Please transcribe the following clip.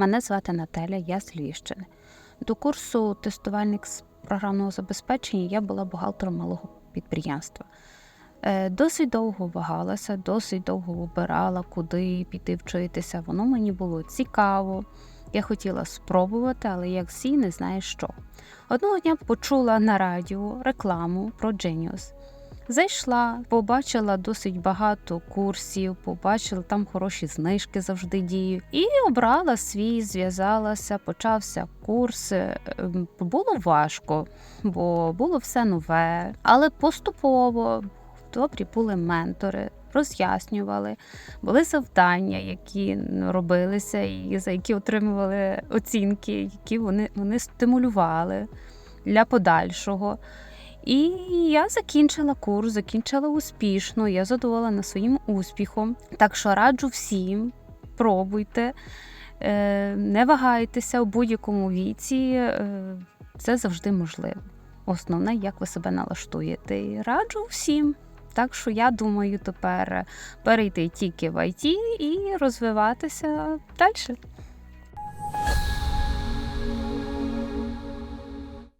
Мене звати Наталя, я з Львівщини. До курсу тестувальник з програмного забезпечення я була бухгалтером малого підприємства. Е, Досить довго вагалася, досить довго вибирала, куди піти вчитися. Воно мені було цікаво. Я хотіла спробувати, але як всі не знаю що. Одного дня почула на радіо рекламу про Genius. Зайшла, побачила досить багато курсів, побачила там хороші знижки завжди діють. І обрала свій, зв'язалася, почався курс. Ем, Було важко, бо було все нове, але поступово добрі були ментори, роз'яснювали, були завдання, які робилися, і за які отримували оцінки, які вони, вони стимулювали для подальшого. І я закінчила курс, закінчила успішно. Я задоволена своїм успіхом. Так що раджу всім, пробуйте, е, не вагайтеся у будь-якому віці, е, це завжди можливо. Основне, як ви себе налаштуєте. І раджу всім. Так що я думаю тепер перейти тільки в IT і розвиватися далі.